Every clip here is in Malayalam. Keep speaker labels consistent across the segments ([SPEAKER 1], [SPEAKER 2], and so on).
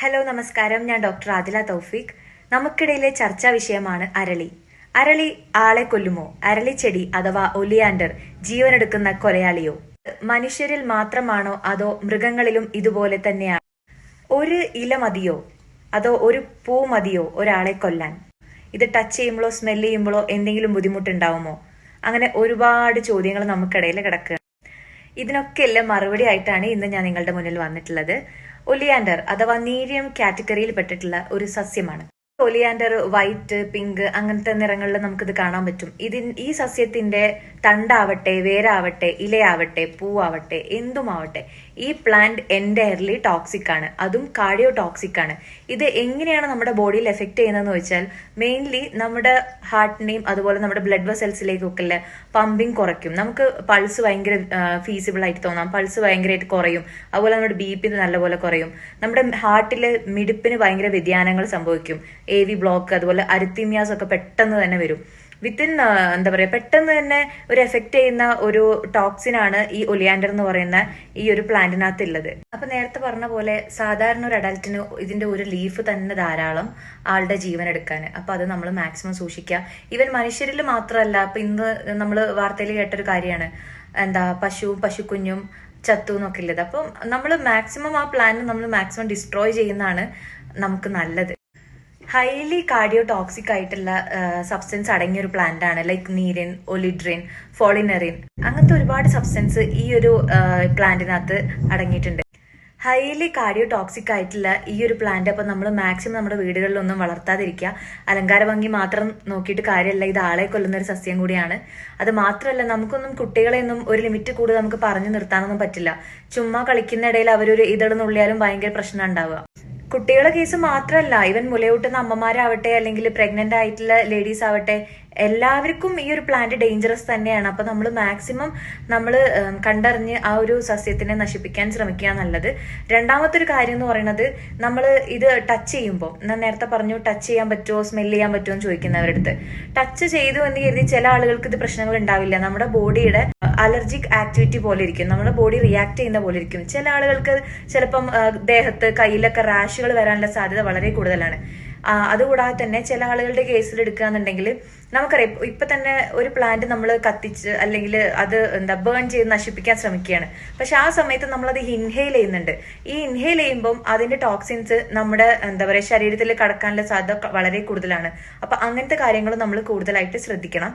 [SPEAKER 1] ഹലോ നമസ്കാരം. ഞാൻ ഡോക്ടർ ആദില തൗഫീഖ്. നമുക്കിടയിലെ ചർച്ചാ വിഷയമാണ് അരളി. അരളി ആളെ കൊല്ലുമോ? അരളി ചെടി അഥവാ ഒലിയാൻഡർ ജീവനെടുക്കുന്ന കൊലയാളിയോ? മനുഷ്യരിൽ മാത്രമാണോ അതോ മൃഗങ്ങളിലും ഇതുപോലെ തന്നെയാണ്? ഒരു ഇല മതിയോ? അതോ ഒരു പൂ മതിയോ ഒരാളെ കൊല്ലാൻ? ഇത് ടച്ച് ചെയ്യുമ്പോഴോ സ്മെൽ ചെയ്യുമ്പോഴോ എന്തെങ്കിലും ബുദ്ധിമുട്ടുണ്ടാവുമോ? അങ്ങനെ ഒരുപാട് ചോദ്യങ്ങൾ നമുക്കിടയിൽ കിടക്കുക ഇതിനൊക്കെ എല്ലാം മറുപടി ആയിട്ടാണ് ഇന്ന് ഞാൻ നിങ്ങളുടെ മുന്നിൽ വന്നിട്ടുള്ളത്. ഒലിയാൻഡർ അഥവാ നീരിയം കാറ്റഗറിയിൽപ്പെട്ടിട്ടുള്ള ഒരു സസ്യമാണ്. ഒലിയാൻഡർ വൈറ്റ് പിങ്ക് അങ്ങനത്തെ നിറങ്ങളിൽ നമുക്കിത് കാണാൻ പറ്റും. ഇതിൻ ഈ സസ്യത്തിന്റെ തണ്ടാവട്ടെ വേരാവട്ടെ ഇലയാവട്ടെ പൂവാവട്ടെ എന്തുമാവട്ടെ ഈ പ്ലാന്റ് എന്റയർലി ടോക്സിക് ആണ്. അതും കാർഡിയോ ടോക്സിക് ആണ്. ഇത് എങ്ങനെയാണ് നമ്മുടെ ബോഡിയിൽ എഫക്ട് ചെയ്യുന്നതെന്ന് വെച്ചാൽ മെയിൻലി നമ്മുടെ ഹാർട്ടിനെയും അതുപോലെ നമ്മുടെ ബ്ലഡ് വെസൽസിലേക്കൊക്കെ ഉള്ള പമ്പിങ് കുറയ്ക്കും. നമുക്ക് പൾസ് ഭയങ്കര ഫീസിബിൾ ആയിട്ട് തോന്നാം. പൾസ് ഭയങ്കരമായിട്ട് കുറയും. അതുപോലെ നമ്മുടെ ബി പി നല്ലപോലെ കുറയും. നമ്മുടെ ഹാർട്ടിലെ മിടിപ്പിന് ഭയങ്കര വ്യതിയാനങ്ങൾ സംഭവിക്കും. എ വി ബ്ലോക്ക് അതുപോലെ അരിത്തിമ്യാസ് ഒക്കെ പെട്ടെന്ന് തന്നെ വരും. വിത്തിൻ എന്താ പറയുക പെട്ടെന്ന് തന്നെ ഒരു എഫക്റ്റ് ചെയ്യുന്ന ഒരു ടോക്സിൻ ആണ് ഈ ഒലിയാൻഡർ എന്ന് പറയുന്ന ഈ ഒരു പ്ലാന്റിനകത്ത് ഉള്ളത് അപ്പൊ നേരത്തെ പറഞ്ഞ പോലെ സാധാരണ ഒരു അഡൽറ്റിന് ഇതിന്റെ ഒരു ലീഫ് തന്നെ ധാരാളം ആളുടെ ജീവൻ എടുക്കാൻ. അപ്പൊ അത് നമ്മൾ മാക്സിമം സൂക്ഷിക്കുക. ഈവൻ മനുഷ്യരിൽ മാത്രമല്ല അപ്പൊ ഇന്ന് നമ്മൾ വാർത്തയിൽ കേട്ടൊരു കാര്യമാണ്. എന്താ പശുവും പശുക്കുഞ്ഞും ചത്തു എന്നൊക്കെ ഉള്ളത്. അപ്പം നമ്മൾ മാക്സിമം ആ പ്ലാന്റ് നമ്മൾ മാക്സിമം ഡിസ്ട്രോയ് ചെയ്യുന്നതാണ് നമുക്ക് നല്ലത്. ഹൈലി കാർഡിയോ ടോക്സിക് ആയിട്ടുള്ള സബ്സ്റ്റൻസ് അടങ്ങിയ ഒരു പ്ലാന്റ് ആണ്. Like nerine oleandrin folinerin. അങ്ങനത്തെ ഒരുപാട് സബ്സ്റ്റൻസ് ഈ ഒരു പ്ലാന്റിനകത്ത് അടങ്ങിയിട്ടുണ്ട്. ഹൈലി കാർഡിയോ ടോക്സിക് ആയിട്ടുള്ള ഈ ഒരു പ്ലാന്റ് അപ്പൊ നമ്മൾ മാക്സിമം നമ്മുടെ വീടുകളിലൊന്നും വളർത്താതിരിക്കുക. അലങ്കാര ഭംഗി മാത്രം നോക്കിയിട്ട് കാര്യമല്ല ഇത് ആളെ കൊല്ലുന്ന ഒരു സസ്യം കൂടിയാണ്. അത് മാത്രമല്ല നമുക്കൊന്നും കുട്ടികളെയൊന്നും ഒരു ലിമിറ്റ് കൂടെ നമുക്ക് പറഞ്ഞു നിർത്താനൊന്നും പറ്റില്ല. ചുമ്മാ കളിക്കുന്ന ഇടയിൽ അവരൊരു ഇതളെന്നുള്ളിയാലും ഭയങ്കര പ്രശ്നം ഉണ്ടാവുക. കുട്ടികളുടെ കേസ് മാത്രമല്ല ഇവൻ മുലയൂട്ടുന്ന അമ്മമാരാവട്ടെ അല്ലെങ്കിൽ പ്രഗ്നന്റ് ആയിട്ടുള്ള ലേഡീസ് ആവട്ടെ എല്ലാവർക്കും ഈ ഒരു പ്ലാന്റ് ഡേഞ്ചറസ് തന്നെയാണ്. അപ്പൊ നമ്മൾ മാക്സിമം നമ്മൾ കണ്ടറിഞ്ഞ് ആ ഒരു സസ്യത്തിനെ നശിപ്പിക്കാൻ ശ്രമിക്കുക നല്ലത്. രണ്ടാമത്തെ ഒരു കാര്യം എന്ന് പറയുന്നത് നമ്മൾ ഇത് ടച്ച് ചെയ്യുമ്പോൾ ഞാൻ നേരത്തെ പറഞ്ഞു ടച്ച് ചെയ്യാൻ പറ്റുമോ സ്മെൽ ചെയ്യാൻ പറ്റുമോ എന്ന് ചോദിക്കുന്നവരുടെ അടുത്ത്. ടച്ച് ചെയ്തു എന്ന് കരുതി ചില ആളുകൾക്ക് ഇത് പ്രശ്നങ്ങൾ ഉണ്ടാവില്ല. നമ്മുടെ ബോഡിയുടെ അലർജിക് ആക്ടിവിറ്റി പോലെ ഇരിക്കും. നമ്മുടെ ബോഡി റിയാക്ട് ചെയ്യുന്ന പോലെ ഇരിക്കും. ചില ആളുകൾക്ക് ചിലപ്പം ദേഹത്ത് കയ്യിലൊക്കെ റാഷുകൾ വരാനുള്ള സാധ്യത വളരെ കൂടുതലാണ്. അതുകൂടാതെ തന്നെ ചില ആളുകളുടെ കേസിൽ എടുക്കുകയാണെന്നുണ്ടെങ്കിൽ നമുക്കറിയാം ഇപ്പൊ തന്നെ ഒരു പ്ലാന്റ് നമ്മൾ കത്തിച്ച് അല്ലെങ്കിൽ അത് എന്താ ബേൺ ചെയ്ത് നശിപ്പിക്കാൻ ശ്രമിക്കുകയാണ്. പക്ഷെ ആ സമയത്ത് നമ്മൾ അത് ഇൻഹെയിൽ ചെയ്യുന്നുണ്ട്. ഈ ഇൻഹെയിൽ ചെയ്യുമ്പോൾ അതിന്റെ ടോക്സിൻസ് നമ്മുടെ എന്താ പറയുക ശരീരത്തിൽ കടക്കാനുള്ള സാധ്യത വളരെ കൂടുതലാണ്. അപ്പൊ അങ്ങനത്തെ കാര്യങ്ങൾ നമ്മൾ കൂടുതലായിട്ട് ശ്രദ്ധിക്കണം.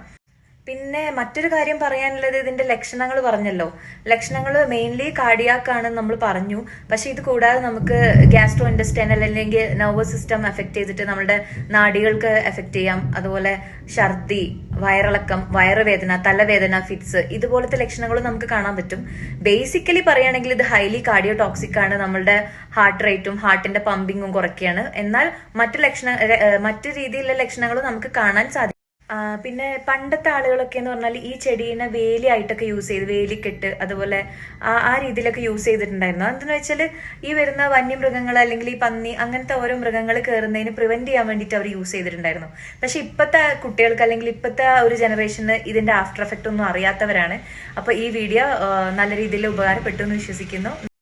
[SPEAKER 1] പിന്നെ മറ്റൊരു കാര്യം പറയാനുള്ളത് ഇതിന്റെ ലക്ഷണങ്ങൾ പറഞ്ഞല്ലോ. ലക്ഷണങ്ങൾ മെയിൻലി കാർഡിയാക്കാണ് നമ്മൾ പറഞ്ഞു. പക്ഷെ ഇത് കൂടാതെ നമുക്ക് ഗ്യാസ്ട്രോ ഇൻഡസ്റ്റൈനൽ അല്ലെങ്കിൽ നെർവസ് സിസ്റ്റം എഫക്ട് ചെയ്തിട്ട് നമ്മുടെ നാടികൾക്ക് എഫക്ട് ചെയ്യാം. അതുപോലെ ഛർദി വയറിളക്കം വയറുവേദന തലവേദന ഫിറ്റ്സ് ഇതുപോലത്തെ ലക്ഷണങ്ങളും നമുക്ക് കാണാൻ പറ്റും. ബേസിക്കലി പറയുകയാണെങ്കിൽ ഇത് ഹൈലി കാർഡിയോ ടോക്സിക് ആണ്. നമ്മളുടെ ഹാർട്ട് റേറ്റും ഹാർട്ടിന്റെ പമ്പിങ്ങും കുറയ്ക്കുകയാണ്. എന്നാൽ മറ്റു ലക്ഷണ മറ്റു രീതിയിലുള്ള ലക്ഷണങ്ങളും നമുക്ക് കാണാൻ സാധിക്കും. പിന്നെ പണ്ടത്തെ ആളുകളൊക്കെ എന്ന് പറഞ്ഞാൽ ഈ ചെടീനെ വേലിയായിട്ടൊക്കെ യൂസ് ചെയ്ത് വേലിക്കെട്ട് അതുപോലെ ആ ആ രീതിയിലൊക്കെ യൂസ് ചെയ്തിട്ടുണ്ടായിരുന്നു. എന്തെന്ന് വെച്ചാൽ ഈ വരുന്ന വന്യമൃഗങ്ങൾ അല്ലെങ്കിൽ ഈ പന്നി അങ്ങനത്തെ ഓരോ മൃഗങ്ങൾ കയറുന്നതിന് പ്രിവെന്റ് ചെയ്യാൻ വേണ്ടിയിട്ട് അവർ യൂസ് ചെയ്തിട്ടുണ്ടായിരുന്നു. പക്ഷെ ഇപ്പോഴത്തെ കുട്ടികൾക്ക് അല്ലെങ്കിൽ ഇപ്പോഴത്തെ ഒരു ജനറേഷന് ഇതിന്റെ ആഫ്റ്റർ എഫക്റ്റ് ഒന്നും അറിയാത്തവരാണ്. അപ്പൊ ഈ വീഡിയോ നല്ല രീതിയിൽ ഉപകാരപ്പെട്ടു എന്ന് വിശ്വസിക്കുന്നു.